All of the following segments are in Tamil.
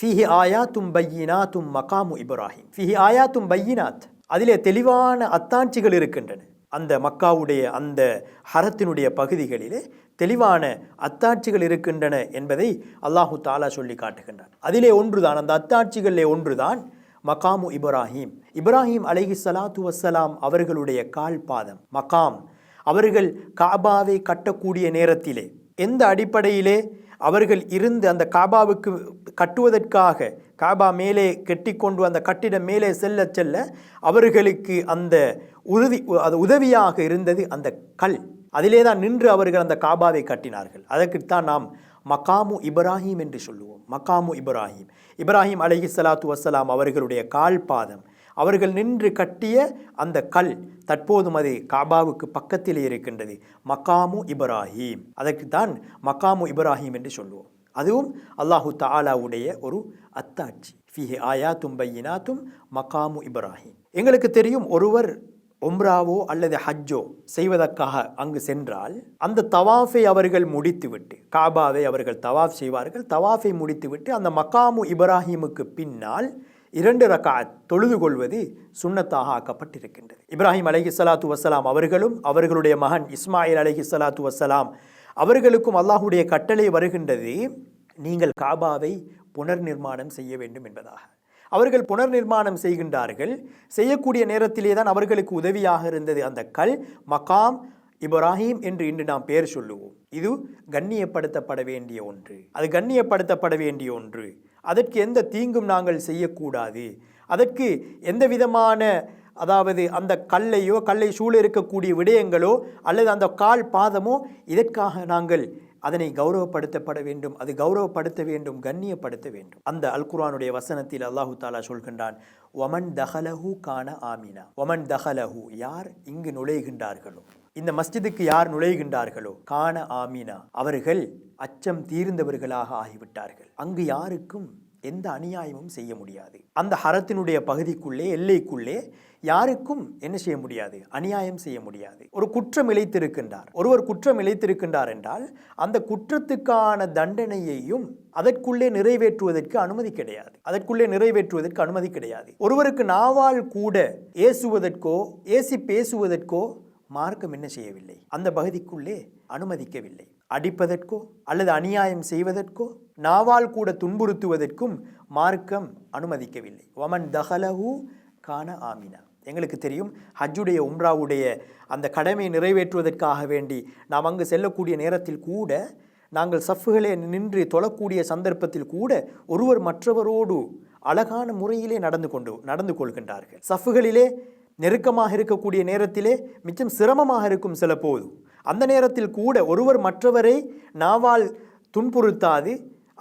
ஃபிஹி ஆயாத்தும் பையினாத்தும் மகாமு இப்ராஹிம் ஃபிஹி ஆயாத்தும் பையினாத் அதிலே தெளிவான அத்தாட்சிகள் இருக்கின்றன அந்த மக்காவுடைய அந்த ஹரத்தினுடைய பகுதிகளிலே தெளிவான அத்தாட்சிகள் இருக்கின்றன என்பதை அல்லாஹு தாலா சொல்லி காட்டுகின்றார் அதிலே ஒன்றுதான் அந்த அத்தாட்சிகளிலே ஒன்றுதான் மகாமு இப்ராஹிம் இப்ராஹிம் அலைஹி சலாத்து வசலாம் அவர்களுடைய கால் பாதம் மகாம் அவர்கள் காபாவை கட்டக்கூடிய நேரத்திலே எந்த அடிப்படையிலே அவர்கள் இருந்து அந்த காபாவுக்கு கட்டுவதற்காக காபா மேலே கெட்டிக்கொண்டு அந்த கட்டிடம் மேலே செல்ல செல்ல அவர்களுக்கு அந்த உதவி அது உதவியாக இருந்தது அந்த கல். அதிலே தான் நின்று அவர்கள் அந்த காபாவை கட்டினார்கள். அதற்குத்தான் நாம் மகாமு இப்ராஹிம் என்று சொல்லுவோம். மகாமு இப்ராஹிம். இப்ராஹிம் அலஹி சலாத்து வசலாம் அவர்களுடைய கால் பாதம் அவர்கள் நின்று கட்டிய அந்த கல் தற்போதும் அது காபாவுக்கு பக்கத்திலே இருக்கின்றது. மகாமு இப்ராஹிம். அதற்குத்தான் மகாமு இப்ராஹிம் என்று சொல்லுவோம். அதுவும் அல்லாஹு தாலாவுடைய ஒரு அத்தாட்சி. ஃபிஹே ஆயா தும்பையினாத்தும் மகாமு இப்ராஹிம். எங்களுக்கு தெரியும் ஒருவர் உம்ராவோ அல்லது ஹஜ்ஜோ செய்வதற்காக அங்கு சென்றால் அந்த தவாஃபை அவர்கள் முடித்துவிட்டு காபாவை அவர்கள் தவாஃப் செய்வார்கள். தவாஃபை முடித்துவிட்டு அந்த மக்காமு இப்ராஹிமுக்கு பின்னால் இரண்டு ரகாத் தொழுது கொள்வது சுண்ணத்தாக ஆக்கப்பட்டிருக்கின்றது. இப்ராஹிம் அலஹி சலாத்து வசலாம் அவர்களும் அவர்களுடைய மகன் இஸ்மாயில் அலஹி சலாத்து வசலாம் அவர்களுக்கும் அல்லாஹுடைய கட்டளை வருகின்றது நீங்கள் காபாவை புனர் நிர்மாணம் செய்ய வேண்டும் என்பதாக. அவர்கள் புனர் நிர்மாணம் செய்கின்றார்கள் செய்யக்கூடிய நேரத்திலே தான் அவர்களுக்கு உதவியாக இருந்தது அந்த கல் மகாம் இப்ராஹிம் என்று இன்று நாம் பெயர் சொல்லுவோம். இது கண்ணியப்படுத்தப்பட வேண்டிய ஒன்று. அது கண்ணியப்படுத்தப்பட வேண்டிய ஒன்று. அதற்கு எந்த தீங்கும் நாங்கள் செய்யக்கூடாது. அதற்கு எந்த விதமான அதாவது அந்த கல்லையோ கல்லை சூழ இருக்கக்கூடிய விடயங்களோ அல்லது அந்த கால் பாதமோ இதற்காக நாங்கள் அதனை கௌரவப்படுத்தப்பட வேண்டும். அது கௌரவப்படுத்த வேண்டும் கண்ணியப்படுத்த வேண்டும். அந்த அல்குரானுடைய வசனத்தில் அல்லாஹு தாலா சொல்கின்றான் ஒமன் தஹலஹு கான ஆமினா. ஒமன் தஹலஹு யார் இங்கு நுழைகின்றார்களோ. இந்த மஸ்ஜிதுக்கு யார் நுழைகின்றார்களோ? கான ஆமீனா. அவர்கள் அச்சம் தீர்ந்தவர்களாக ஆகிவிட்டார்கள். அங்கு யாருக்கும் எந்த அநியாயமும் செய்ய முடியாது. அந்த ஹரத்தினுடைய பகுதிக்குள்ளே எல்லைக்குள்ளே யாருக்கும் என்ன செய்ய முடியாது? அநியாயம் செய்ய முடியாது. ஒரு குற்றம் இழைத்திருக்கின்றார். ஒருவர் குற்றம் இழைத்திருக்கின்றார் என்றால் அந்த குற்றத்துக்கான தண்டனையையும் அதற்குள்ளே நிறைவேற்றுவதற்கு அனுமதி கிடையாது. அதற்குள்ளே நிறைவேற்றுவதற்கு அனுமதி கிடையாது. ஒருவருக்கு நாவால் கூட ஏசுவதற்கோ ஏசி பேசுவதற்கோ மார்க்கம் என்ன செய்யவில்லை? அந்த பகுதிக்குள்ளே அனுமதிக்கவில்லை. அடிப்பதற்கோ அல்லது அநியாயம் செய்வதற்கோ நாவால் கூட துன்புறுத்துவதற்கும் மார்க்கம் அனுமதிக்கவில்லை. ஒமன் தஹலஹு கான ஆமினா. எங்களுக்கு தெரியும் ஹஜ்ஜுடைய உம்ராவுடைய அந்த கடமையை நிறைவேற்றுவதற்காக வேண்டி நாம் அங்கு செல்லக்கூடிய நேரத்தில் கூட நாங்கள் சஃப்புகளே நின்று தொழக்கூடிய சந்தர்ப்பத்தில் கூட ஒருவர் மற்றவரோடு அழகான முறையிலே நடந்து கொண்டு நடந்து கொள்கின்றார்கள். சஃப்புகளிலே நெருக்கமாக இருக்கக்கூடிய நேரத்திலே மிச்சம் சிரமமாக இருக்கும் சில போது. அந்த நேரத்தில் கூட ஒருவர் மற்றவரை நாவால் துன்புறுத்தாது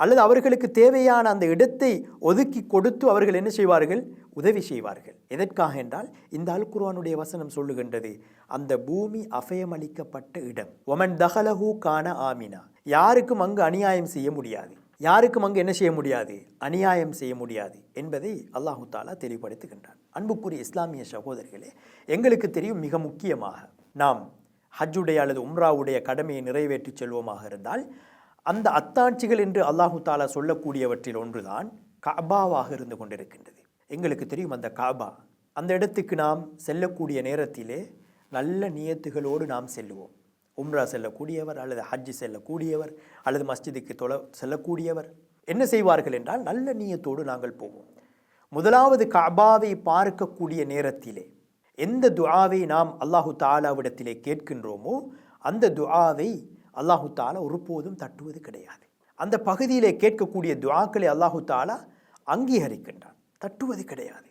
அல்லது அவர்களுக்கு தேவையான அந்த இடத்தை ஒதுக்கி கொடுத்து அவர்கள் என்ன செய்வார்கள்? உதவி செய்வார்கள். எதற்காக என்றால் இந்த அல் குர்வானுடைய வசனம் சொல்லுகின்றது அந்த பூமி அபயமளிக்கப்பட்ட இடம். ஒமன் தஹலஹூ கான ஆமினா. யாருக்கும் அங்கு அநியாயம் செய்ய முடியாது. யாருக்கும் அங்கு என்ன செய்ய முடியாது? அநியாயம் செய்ய முடியாது என்பதை அல்லாஹு தாலா தெளிவுபடுத்துகின்றான். அன்புக்குரிய இஸ்லாமிய சகோதரிகளே எங்களுக்கு தெரியும் மிக முக்கியமாக நாம் ஹஜ்ஜுடைய அல்லது உம்ராவுடைய கடமையை நிறைவேற்றி செல்வோமாக இருந்தால் அந்த அத்தாட்சிகள் என்று அல்லாஹு தாலா சொல்லக்கூடியவற்றில் ஒன்றுதான் கபாவாக இருந்து கொண்டிருக்கின்றது. எங்களுக்கு தெரியும் அந்த காபா. அந்த இடத்துக்கு நாம் செல்லக்கூடிய நேரத்திலே நல்ல நியத்துகளோடு நாம் செல்லுவோம். உம்ரா செல்லக்கூடியவர் அல்லது ஹஜ்ஜி செல்லக்கூடியவர் அல்லது மஸ்ஜிதுக்கு தொலை செல்லக்கூடியவர். என்ன செய்வார்கள் என்றால் நல்ல நீயத்தோடு நாங்கள் போவோம். முதலாவது கபாவை பார்க்கக்கூடிய நேரத்திலே எந்த துஆவை நாம் அல்லாஹு தாலாவிடத்திலே கேட்கின்றோமோ அந்த துஆவை அல்லாஹு தாலா ஒருபோதும் தட்டுவது கிடையாது. அந்த பகுதியிலே கேட்கக்கூடிய துவாக்களை அல்லாஹு தாலா அங்கீகரிக்கின்றான். தட்டுவது கிடையாது.